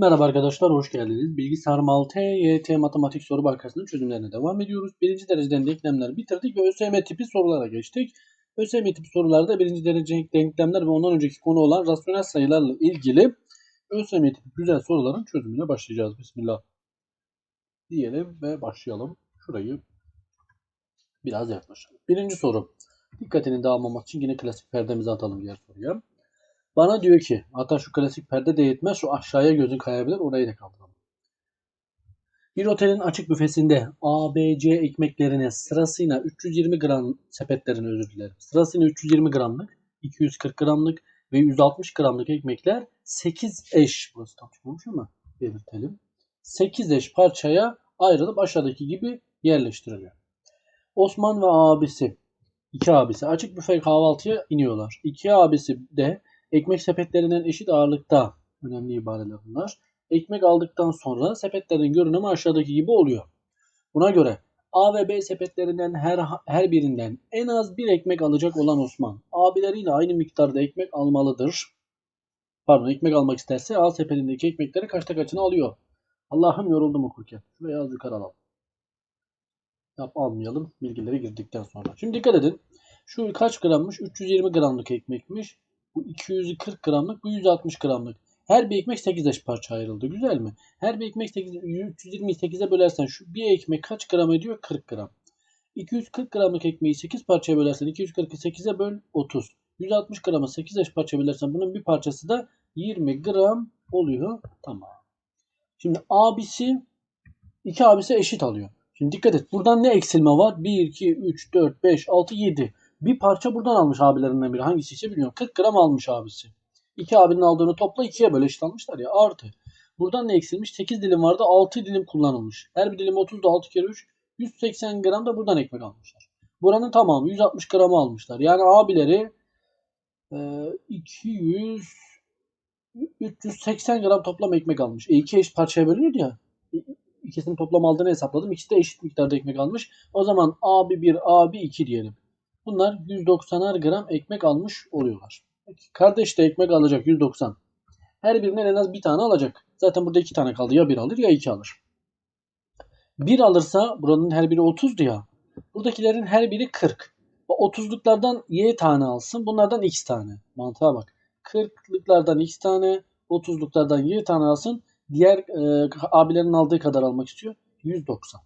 Merhaba arkadaşlar, hoş geldiniz. Bilgisayar mal TYT Matematik Soru Bankası'nın çözümlerine devam ediyoruz. Birinci dereceden denklemleri bitirdik ve ÖSYM tipi sorulara geçtik. ÖSYM tipi sorularda birinci derece denklemler ve ondan önceki konu olan rasyonel sayılarla ilgili ÖSYM tipi güzel soruların çözümüne başlayacağız. Bismillah diyelim ve başlayalım. Şurayı biraz yaklaşalım. Birinci soru. Dikkatini dağılmamak için yine klasik perdemizi atalım diğer soruya. Bana diyor ki hatta şu klasik perde de yetmez şu aşağıya gözün kayabilir orayı da kaldıralım. Bir otelin açık büfesinde A, B, C ekmeklerine sırasıyla 320 gram sepetlerine özür dilerim. Sırasıyla 320 gramlık, 240 gramlık ve 160 gramlık ekmekler 8 eş, burası tam çıkmamış ama belirtelim. 8 eş parçaya ayrılıp aşağıdaki gibi yerleştiriliyor. Osman ve abisi, iki abisi açık büfe kahvaltıya iniyorlar. İki abisi de Ekmek sepetlerinden eşit ağırlıkta önemli ibareler bunlar. Ekmek aldıktan sonra sepetlerin görünümü aşağıdaki gibi oluyor. Buna göre A ve B sepetlerinden her, her birinden en az bir ekmek alacak olan Osman abileriyle aynı miktarda ekmek almalıdır. Pardon ekmek almak isterse A sepetindeki ekmekleri kaçta kaçını alıyor. Allah'ım yoruldum okurken. Şuraya az yukarı alalım. Yap almayalım bilgileri girdikten sonra. Şimdi dikkat edin. Şu kaç grammış? 320 gramlık ekmekmiş. Bu 240 gramlık, bu 160 gramlık. Her bir ekmek 8 eş parça ayrıldı. Güzel mi? Her bir ekmek 8, 328'e bölersen şu bir ekmek kaç gram ediyor? 40 gram. 240 gramlık ekmeği 8 parçaya bölersen 240'ı 8'e böl 30. 160 gramı 8 eş parça bölersen bunun bir parçası da 20 gram oluyor. Tamam. Şimdi abisi iki abisi eşit alıyor. Şimdi dikkat et. Buradan ne eksilme var? 1, 2, 3, 4, 5, 6, 7. Bir parça buradan almış abilerinden biri. Hangisi ise bilmiyorum. 40 gram almış abisi. İki abinin aldığını topla ikiye böyle almışlar ya. Artı. Buradan ne eksilmiş? 8 dilim vardı. 6 dilim kullanılmış. Her bir dilim 30 da 6 kere 3. 180 gram da buradan ekmek almışlar. Buranın tamamı 160 gramı almışlar. Yani abileri e, 200 380 gram toplam ekmek almış. E iki eşit parçaya bölünüyor ya. İkisinin toplam aldığını hesapladım. İkisi de eşit miktarda ekmek almış. O zaman abi 1, abi 2 diyelim. Bunlar 190'ar gram ekmek almış oluyorlar. Kardeş de ekmek alacak 190. Her birinden en az bir tane alacak. Zaten burada iki tane kaldı. Ya bir alır ya iki alır. Bir alırsa buranın her biri 30'du ya. Buradakilerin her biri 40. O 30'luklardan y tane alsın. Bunlardan x tane. Mantığa bak. 40'lıklardan x tane. 30'luklardan y tane alsın. Diğer e, abilerin aldığı kadar almak istiyor. 190.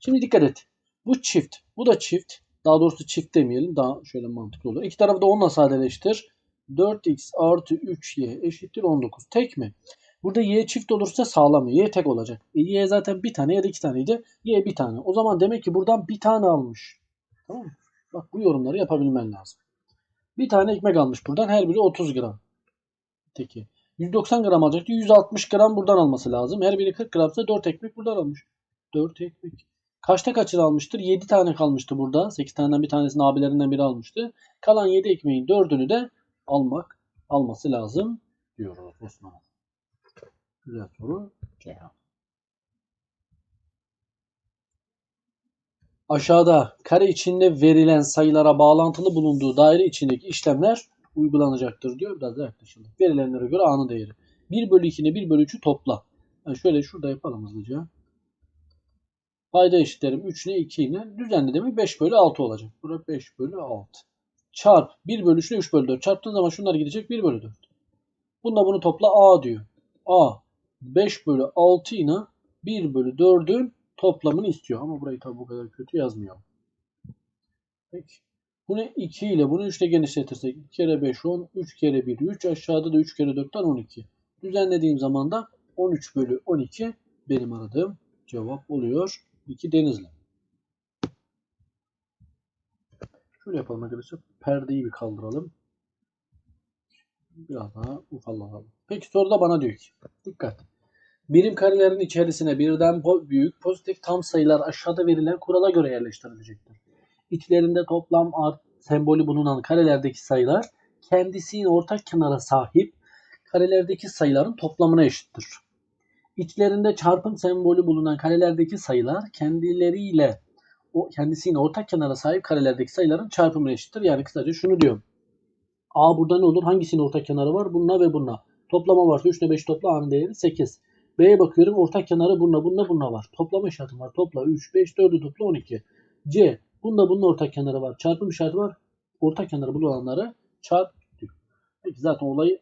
Şimdi dikkat et. Bu çift. Bu da çift. Daha doğrusu çift demeyelim. Daha şöyle mantıklı olur. İki tarafı da 10'la sadeleştir. 4x artı 3y eşittir 19. Tek mi? Burada y çift olursa sağlam. Y tek olacak. E, y zaten bir tane ya da iki taneydi. Y bir tane. O zaman demek ki buradan bir tane almış. Tamam mı? Bak bu yorumları yapabilmen lazım. Bir tane ekmek almış buradan. Her biri 30 gram. Peki. 190 gram alacaktı. 160 gram buradan alması lazım. Her biri 40 gramsa 4 ekmek buradan almış. 4 ekmek. Kaçta kaçını almıştır? 7 tane kalmıştı burada. 8 taneden bir tanesini abilerinden biri almıştı. Kalan 7 ekmeğin 4'ünü de almak alması lazım diyoruz Osman. Güzel soru. Cevap. Aşağıda kare içinde verilen sayılara bağlantılı bulunduğu daire içindeki işlemler uygulanacaktır diyor. Biraz da yaklaşalım. Verilenlere göre anı değeri. 1 bölü 2'ni 1 bölü 3'ü topla. Yani şöyle şurada yapalım hızlıca. Payda eşitlerim 3 ile 2 ile düzenli demek 5 bölü 6 olacak. Burada 5 bölü 6. Çarp 1 bölü 3 ile 3 bölü 4. Çarptığın zaman şunlar gidecek 1 bölü 4. Bunda bunu topla A diyor. A 5 bölü 6 ile 1 bölü 4'ün toplamını istiyor. Ama burayı tabi bu kadar kötü yazmıyor. Peki. Bunu 2 ile bunu 3 ile genişletirsek 2 kere 5 10, 3 kere 1 3 aşağıda da 3 kere 4'ten 12. Düzenlediğim zaman da 13 bölü 12 benim aradığım cevap oluyor. 2 Denizli. Şöyle yapalım arkadaşlar. Perdeyi bir kaldıralım. Biraz daha ufalalım. Peki soruda bana diyor ki. Dikkat. Birim karelerin içerisine birden büyük pozitif tam sayılar aşağıda verilen kurala göre yerleştirilecektir. İçlerinde toplam art sembolü bulunan karelerdeki sayılar kendisinin ortak kenara sahip karelerdeki sayıların toplamına eşittir. İçlerinde çarpım sembolü bulunan karelerdeki sayılar kendileriyle o kendisine ortak kenara sahip karelerdeki sayıların çarpımına eşittir. Yani kısaca şunu diyorum. A burada ne olur? Hangisinin ortak kenarı var? Bununla ve bununla. Toplama varsa 3 ile 5 topla A'nın değeri 8. B'ye bakıyorum ortak kenarı bununla bununla bununla var. Toplama işareti var. Topla 3, 5, 4'ü topla 12. C. Bunda bununla ortak kenarı var. Çarpım işareti var. Ortak kenarı bulanları çarp diyor. Peki zaten olayı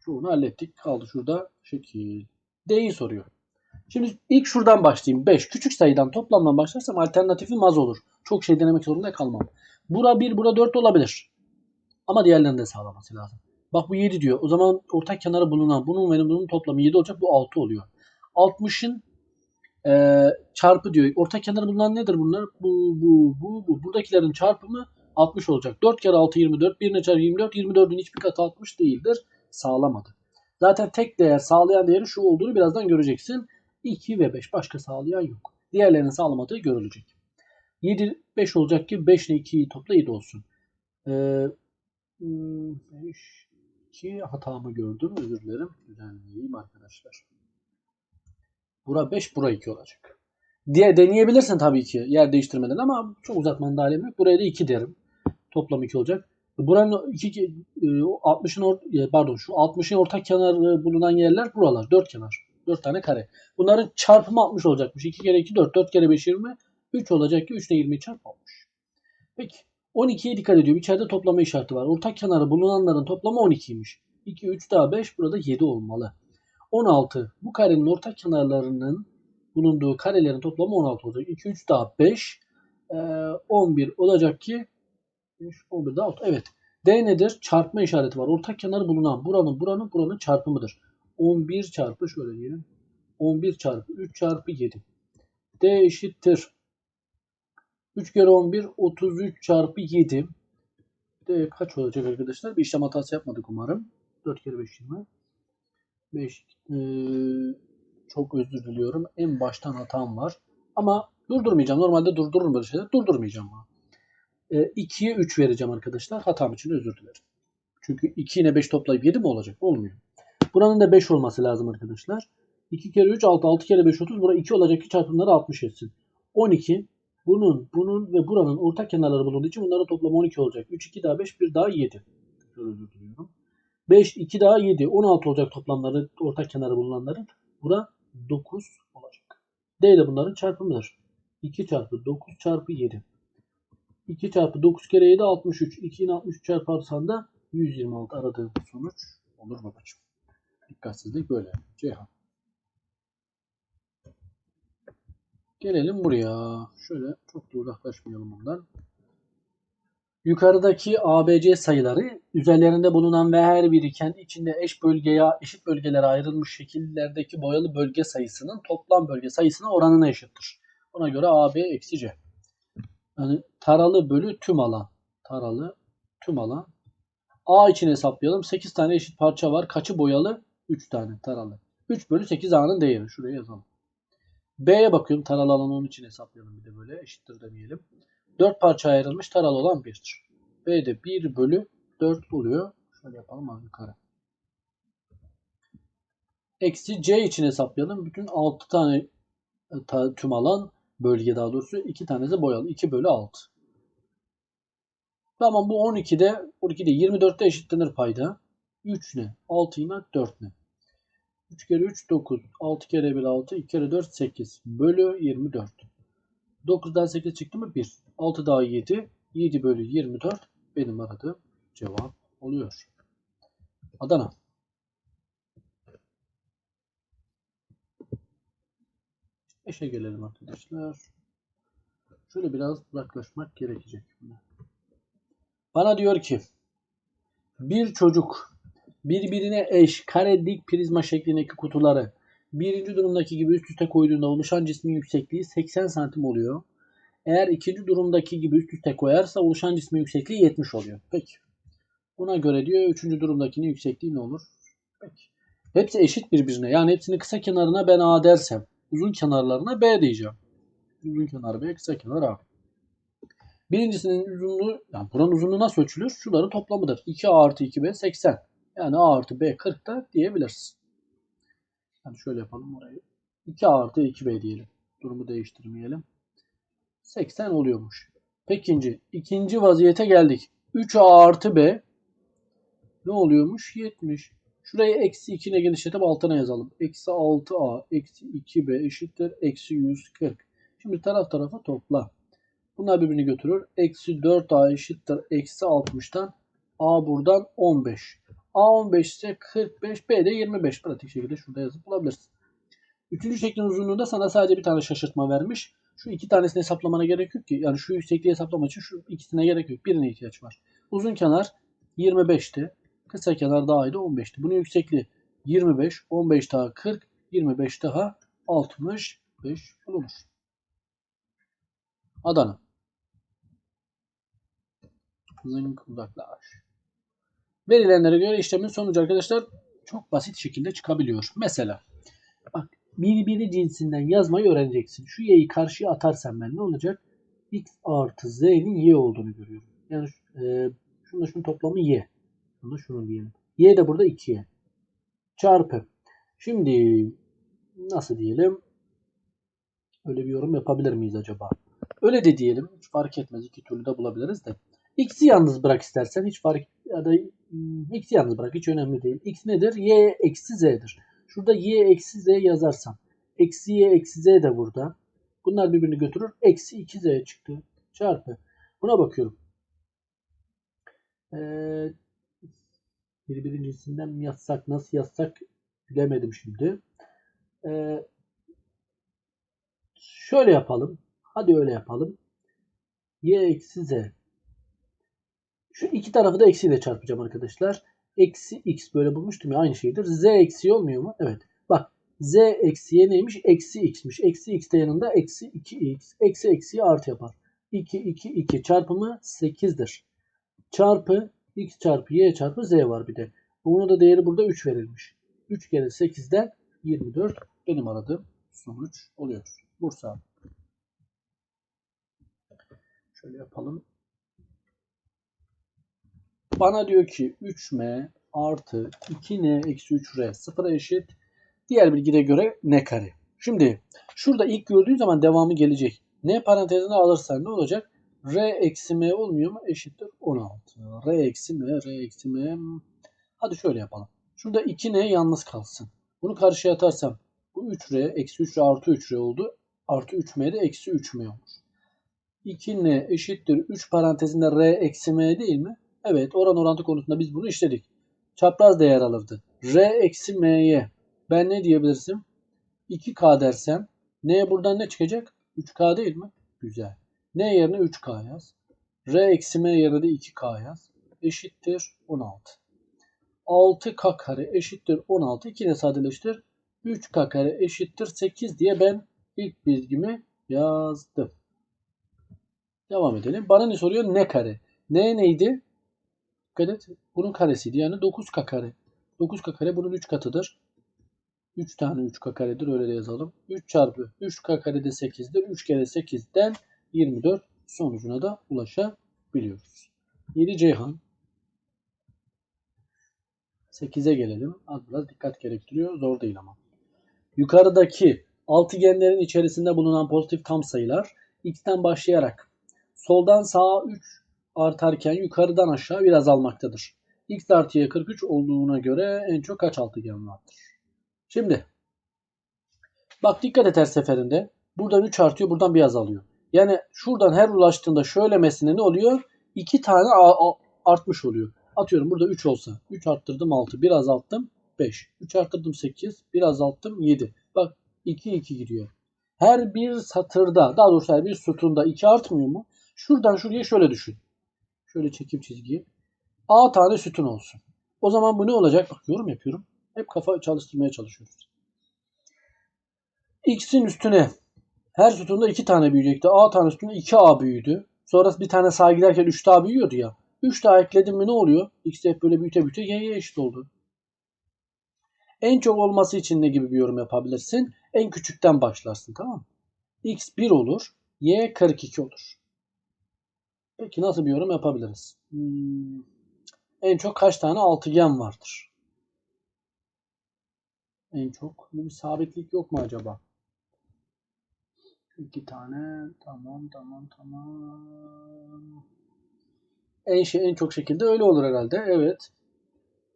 şunu hallettik. Kaldı şurada şekil. D'yi soruyor. Şimdi ilk şuradan başlayayım. 5. Küçük sayıdan toplamdan başlarsam alternatifim az olur. Çok şey denemek zorunda kalmam. Bura 1, bura 4 olabilir. Ama diğerlerini de sağlaması lazım. Bak bu 7 diyor. O zaman ortak kenarı bulunan bunun ve bunun toplamı 7 olacak. Bu 6 oluyor. 60'ın e, çarpı diyor. Ortak kenarı bulunan nedir bunlar? Bu, bu, bu, bu. Buradakilerin çarpımı 60 olacak. 4 kere 6 24. 1 çarpı 24. 24'ün hiçbir katı 60 değildir. Sağlamadı. Zaten tek değer sağlayan değeri şu olduğunu birazdan göreceksin. 2 ve 5. Başka sağlayan yok. Diğerlerinin sağlamadığı görülecek. 7, 5 olacak ki 5 ile 2'yi topla 7 olsun. Ee, 5, 2 hatamı gördüm. Özür dilerim. Düzenleyeyim arkadaşlar. Bura 5, bura 2 olacak. Diye deneyebilirsin tabii ki yer değiştirmeden ama çok uzatmanın da alemi yok. Buraya da 2 derim. Toplam 2 olacak. Buranın 2 60'ın or- e, pardon şu 60'ın ortak kenarı bulunan yerler buralar. 4 kenar. 4 tane kare. Bunların çarpımı 60 olacakmış. 2 kere 2 4, 4 kere 5 20. 3 olacak ki 3 ile 20'yi çarp olmuş. Peki 12'ye dikkat ediyorum. İçeride toplama işareti var. Ortak kenarı bulunanların toplamı 12'ymiş. 2, 3 daha 5 burada 7 olmalı. 16. Bu karenin ortak kenarlarının bulunduğu karelerin toplamı 16 olacak. 2, 3 daha 5. Ee, 11 olacak ki 5, 11 daha 6. Evet. D nedir? Çarpma işareti var. Ortak kenarı bulunan buranın buranın buranın çarpımıdır. 11 çarpı şöyle diyelim. 11 çarpı 3 çarpı 7. D eşittir. 3 kere 11 33 çarpı 7. D kaç olacak arkadaşlar? Bir işlem hatası yapmadık umarım. 4 kere 5 20. 5 ee, çok özür diliyorum. En baştan hatam var. Ama durdurmayacağım. Normalde durdururum böyle şeyler. Durdurmayacağım. E, 2'ye 3 vereceğim arkadaşlar. Hatam için özür dilerim. Çünkü 2 ile 5 toplayıp 7 mi olacak? Olmuyor. Buranın da 5 olması lazım arkadaşlar. 2 kere 3 6, 6 kere 5 30. Bura 2 olacak ki çarpımları 60 etsin. 12 bunun, bunun ve buranın ortak kenarları bulunduğu için bunların toplamı 12 olacak. 3, 2 daha 5, 1 daha 7. Şöyle özür diliyorum. 5, 2 daha 7. 16 olacak toplamları, ortak kenarı bulunanların. Bura 9 olacak. D de bunların çarpımıdır. 2 çarpı 9 çarpı 7. 2 çarpı 9 kere 7 63. 2 ile 63 çarparsan da 126 aradığım sonuç olur babacığım. Dikkatsizlik böyle. Ceyhan. Gelelim buraya. Şöyle çok da uzaklaşmayalım bundan. Yukarıdaki ABC sayıları üzerlerinde bulunan ve her biri kendi içinde eş bölgeye eşit bölgelere ayrılmış şekillerdeki boyalı bölge sayısının toplam bölge sayısına oranına eşittir. Ona göre AB eksi C. Yani taralı bölü tüm alan. Taralı tüm alan. A için hesaplayalım. 8 tane eşit parça var. Kaçı boyalı? 3 tane taralı. 3 bölü 8 A'nın değeri. Şuraya yazalım. B'ye bakıyorum. Taralı alanı onun için hesaplayalım bir de böyle. Eşittir demeyelim. 4 parça ayrılmış. Taralı olan 1'dir. B'de 1 bölü 4 oluyor. Şöyle yapalım az yukarı. Eksi C için hesaplayalım. Bütün 6 tane ta, tüm alan bölge daha doğrusu 2 tanesi boyalı. 2 bölü 6. Tamam bu 12'de 12'de 24'te eşitlenir payda. 3 ne? 6 yine 4 ne? 3 kere 3 9. 6 kere 1 6. 2 kere 4 8. Bölü 24. 9'dan 8 çıktı mı? 1. 6 daha 7. 7 bölü 24 benim aradığım cevap oluyor. Adana. Eşe gelelim arkadaşlar. Şöyle biraz uzaklaşmak gerekecek. Bana diyor ki bir çocuk birbirine eş kare dik prizma şeklindeki kutuları birinci durumdaki gibi üst üste koyduğunda oluşan cismin yüksekliği 80 santim oluyor. Eğer ikinci durumdaki gibi üst üste koyarsa oluşan cismin yüksekliği 70 oluyor. Peki. Buna göre diyor üçüncü durumdakinin yüksekliği ne olur? Peki. Hepsi eşit birbirine. Yani hepsini kısa kenarına ben A dersem uzun kenarlarına B diyeceğim. Uzun kenar B, kısa kenar A. Birincisinin uzunluğu, yani buranın uzunluğu nasıl ölçülür? Şuların toplamıdır. 2A artı 2B 80. Yani A artı B 40 da diyebiliriz. Yani şöyle yapalım orayı. 2A artı 2B diyelim. Durumu değiştirmeyelim. 80 oluyormuş. Pekinci. ikinci vaziyete geldik. 3A artı B ne oluyormuş? 70. Şurayı eksi 2 ile genişletip altına yazalım. Eksi 6a eksi 2b eşittir. Eksi 140. Şimdi taraf tarafa topla. Bunlar birbirini götürür. Eksi 4a eşittir. Eksi 60'tan a buradan 15. a 15 ise 45. b de 25. Pratik şekilde şurada yazıp bulabilirsin. Üçüncü şeklin uzunluğunda sana sadece bir tane şaşırtma vermiş. Şu iki tanesini hesaplamana gerek yok ki. Yani şu yüksekliği hesaplamak için şu ikisine gerek yok. Birine ihtiyaç var. Uzun kenar 25'ti. Kısa kenar daha iyiydi 15'ti. Bunun yüksekliği 25, 15 daha 40, 25 daha 65 bulunur. Adana. Zınk uzaklaş. Verilenlere göre işlemin sonucu arkadaşlar çok basit şekilde çıkabiliyor. Mesela bak birbiri cinsinden yazmayı öğreneceksin. Şu y'yi karşıya atarsan ben ne olacak? x artı z'nin y olduğunu görüyorum. Yani e, şununla şunun toplamı y. Şunu şunu diyelim. Y de burada 2'ye. Çarpı. Şimdi nasıl diyelim? Öyle bir yorum yapabilir miyiz acaba? Öyle de diyelim. Hiç fark etmez. İki türlü de bulabiliriz de. X'i yalnız bırak istersen. Hiç fark ya da hmm, X'i yalnız bırak. Hiç önemli değil. X nedir? Y eksi Z'dir. Şurada Y eksi Z yazarsam. Eksi Y eksi Z de burada. Bunlar birbirini götürür. Eksi 2Z çıktı. Çarpı. Buna bakıyorum. Ee, birbirinin cinsinden mi yazsak nasıl yazsak bilemedim şimdi. Ee, şöyle yapalım. Hadi öyle yapalım. Y eksi Z. Şu iki tarafı da eksiyle çarpacağım arkadaşlar. Eksi x böyle bulmuştum ya aynı şeydir. Z eksi olmuyor mu? Evet. Bak z eksi y neymiş? Eksi x'miş. Eksi x de yanında eksi 2x. Eksi eksiyi artı yapar. 2 2 2 çarpımı 8'dir. Çarpı x çarpı y çarpı z var bir de. Bunun da değeri burada 3 verilmiş. 3 kere 8'den 24 benim aradığım sonuç oluyor. Bursa. Şöyle yapalım. Bana diyor ki 3m artı 2n eksi 3r sıfıra eşit. Diğer bilgide göre n kare. Şimdi şurada ilk gördüğün zaman devamı gelecek. n parantezine alırsan ne olacak? R eksi m olmuyor mu? Eşittir 16. r eksi m, r eksi m. Hadi şöyle yapalım. Şurada 2n yalnız kalsın. Bunu karşıya atarsam bu 3r eksi 3r artı 3r oldu. Artı 3m de eksi 3m olur. 2n eşittir 3 parantezinde r eksi m değil mi? Evet oran orantı konusunda biz bunu işledik. Çapraz değer alırdı. R eksi M'ye ben ne diyebilirsin? 2K dersem N'ye buradan ne çıkacak? 3K değil mi? Güzel. N yerine 3K yaz. R eksi M yerine de 2K yaz. Eşittir 16. 6K kare eşittir 16. 2 de sadeleştir. 3K kare eşittir 8 diye ben ilk bilgimi yazdım. Devam edelim. Bana ne soruyor? Ne kare? Ne neydi? Dikkat et. Bunun karesiydi. Yani 9k kare. 9k kare bunun 3 katıdır. 3 tane 3k karedir. Öyle de yazalım. 3 çarpı 3k kare de 8'dir. 3 kere 8'den 24 sonucuna da ulaşabiliyoruz. 7 Ceyhan. 8'e gelelim. Az biraz dikkat gerektiriyor. Zor değil ama. Yukarıdaki altıgenlerin içerisinde bulunan pozitif tam sayılar x'ten başlayarak soldan sağa 3 artarken yukarıdan aşağı bir azalmaktadır. X artı Y 43 olduğuna göre en çok kaç altıgen vardır? Şimdi bak dikkat et her seferinde. Buradan 3 artıyor buradan bir azalıyor. Yani şuradan her ulaştığında şöylemesine ne oluyor? 2 tane artmış oluyor. Atıyorum burada 3 olsa. 3 arttırdım 6. Bir azalttım 5. 3 arttırdım 8. Bir azalttım 7. Bak 2 2 gidiyor. Her bir satırda daha doğrusu her bir sütunda 2 artmıyor mu? Şuradan şuraya şöyle düşün. Şöyle çekip çizgiyi. A tane sütun olsun. O zaman bu ne olacak? Bak yorum yapıyorum. Hep kafa çalıştırmaya çalışıyoruz. X'in üstüne her sütunda 2 tane büyüyecekti. A tane sütunda 2A büyüdü. Sonra bir tane sağa giderken 3 daha büyüyordu ya. 3 daha ekledim mi ne oluyor? X hep böyle büyüte büyüte Y'ye eşit oldu. En çok olması için ne gibi bir yorum yapabilirsin? En küçükten başlarsın tamam mı? X 1 olur. Y 42 olur. Peki nasıl bir yorum yapabiliriz? Hmm. En çok kaç tane altıgen vardır? En çok. Bu bir sabitlik yok mu acaba? İki tane. Tamam tamam tamam. En şey en çok şekilde öyle olur herhalde. Evet.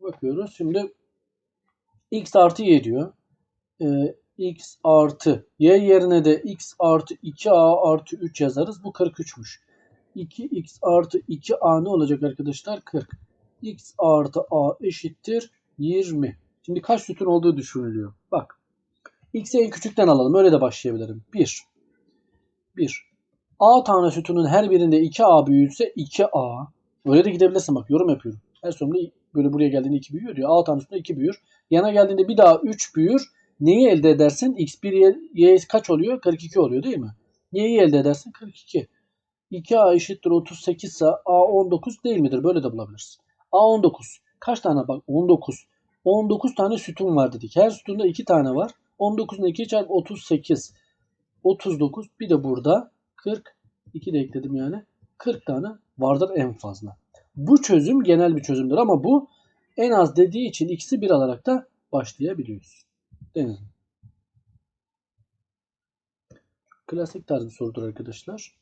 Bakıyoruz. Şimdi x artı y diyor. Ee, x artı y yerine de x artı 2a artı 3 yazarız. Bu 43'müş. 2x artı 2a ne olacak arkadaşlar? 40. x artı a eşittir 20. Şimdi kaç sütun olduğu düşünülüyor. Bak. x'i en küçükten alalım. Öyle de başlayabilirim. 1. 1. a tane sütunun her birinde 2a büyüyse 2a. Öyle de gidebilirsin bak. Yorum yapıyorum. Her sonunda böyle buraya geldiğinde 2 büyüyor diyor. a tane sütunda 2 büyür. Yana geldiğinde bir daha 3 büyür. Neyi elde edersin? x1 y, y kaç oluyor? 42 oluyor değil mi? Y'yi elde edersin 42. 2a eşittir 38 ise a 19 değil midir? Böyle de bulabilirsin. a 19. Kaç tane bak? 19. 19 tane sütun var dedik. Her sütunda 2 tane var. 19'un 2 çarpı 38. 39. Bir de burada 40. 2 de ekledim yani. 40 tane vardır en fazla. Bu çözüm genel bir çözümdür ama bu en az dediği için ikisi bir alarak da başlayabiliyoruz. Deniz. Klasik tarz bir sorudur arkadaşlar.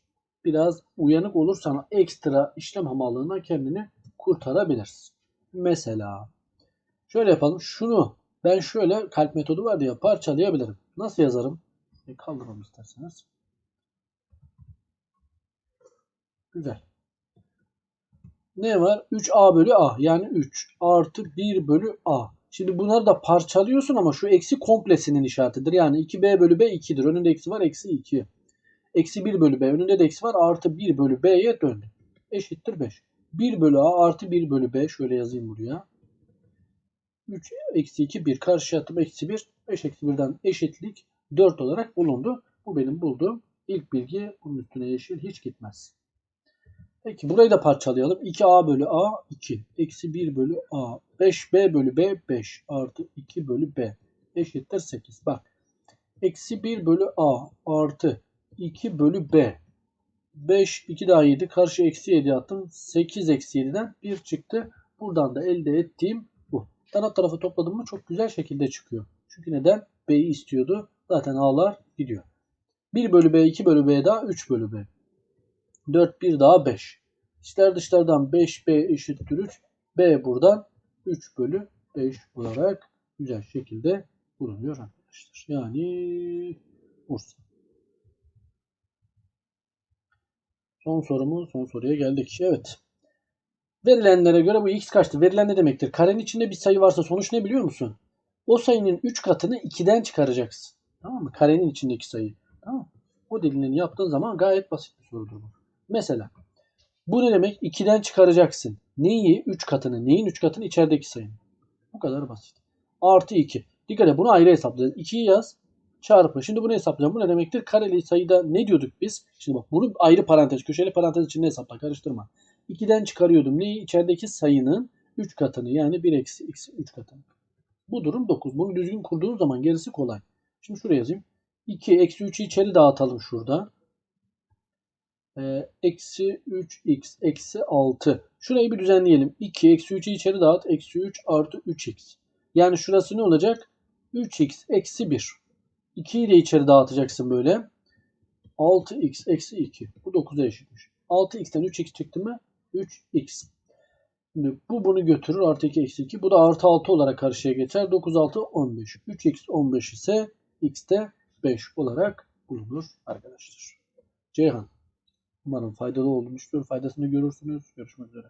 Biraz uyanık olursan ekstra işlem hamallığına kendini kurtarabilirsin. Mesela şöyle yapalım. Şunu ben şöyle kalp metodu var ya parçalayabilirim. Nasıl yazarım? E, kaldıralım isterseniz. Güzel. Ne var? 3a bölü a yani 3 artı 1 bölü a. Şimdi bunları da parçalıyorsun ama şu eksi komplesinin işaretidir. Yani 2b bölü b 2'dir. Önünde eksi var eksi 2. Eksi 1 bölü b. Önünde de eksi var. Artı 1 bölü b'ye döndü. Eşittir 5. 1 bölü a artı 1 bölü b. Şöyle yazayım buraya. 3 eksi 2 1. Karşı attım eksi 1. 5 eksi 1'den eşitlik 4 olarak bulundu. Bu benim bulduğum ilk bilgi. Bunun üstüne yeşil hiç gitmez. Peki burayı da parçalayalım. 2a bölü a 2. Eksi 1 bölü a. 5b bölü b 5. Artı 2 bölü b. Eşittir 8. Bak. Eksi 1 bölü a artı 2 bölü b. 5 2 daha 7. Karşı eksi 7 attım. 8 eksi 7'den 1 çıktı. Buradan da elde ettiğim bu. Taraf tarafı topladım mı çok güzel şekilde çıkıyor. Çünkü neden? b'yi istiyordu. Zaten a'lar gidiyor. 1 bölü b 2 bölü b daha 3 bölü b. 4 1 daha 5. İçler dışlardan 5b eşittir 3. b buradan 3 bölü 5 olarak güzel şekilde bulunuyor arkadaşlar. Yani Bursa. Son sorumuz son soruya geldik. Evet. Verilenlere göre bu x kaçtır? Verilen ne demektir? Karenin içinde bir sayı varsa sonuç ne biliyor musun? O sayının 3 katını 2'den çıkaracaksın. Tamam mı? Karenin içindeki sayı. Tamam mı? O dilimini yaptığın zaman gayet basit bir sorudur bu. Mesela bu ne demek? 2'den çıkaracaksın. Neyi? 3 katını. Neyin 3 katını? içerideki sayının. Bu kadar basit. Artı 2. Dikkat et bunu ayrı hesaplayacağız. 2'yi yaz. Çarpı. Şimdi bunu hesaplayacağım. Bu ne demektir? Kareli sayıda ne diyorduk biz? Şimdi bak bunu ayrı parantez, köşeli parantez içinde hesapla. Karıştırma. 2'den çıkarıyordum. Neyi? İçerideki sayının 3 katını. Yani 1 eksi x 3 katını. Bu durum 9. Bunu düzgün kurduğun zaman gerisi kolay. Şimdi şuraya yazayım. 2 eksi 3'ü içeri dağıtalım şurada. Ee, eksi 3x eksi 6. Şurayı bir düzenleyelim. 2 eksi 3'ü içeri dağıt. Eksi 3 artı 3x. Yani şurası ne olacak? 3x eksi 1. 2'yi de içeri dağıtacaksın böyle. 6x eksi 2. Bu 9'a eşitmiş. 6x'ten 3x çıktı mı? 3x. Şimdi bu bunu götürür. Artı 2 eksi 2. Bu da artı 6 olarak karşıya geçer. 9 6 15. 3x 15 ise x de 5 olarak bulunur arkadaşlar. Ceyhan. Umarım faydalı düşünüyorum. Faydasını görürsünüz. Görüşmek üzere.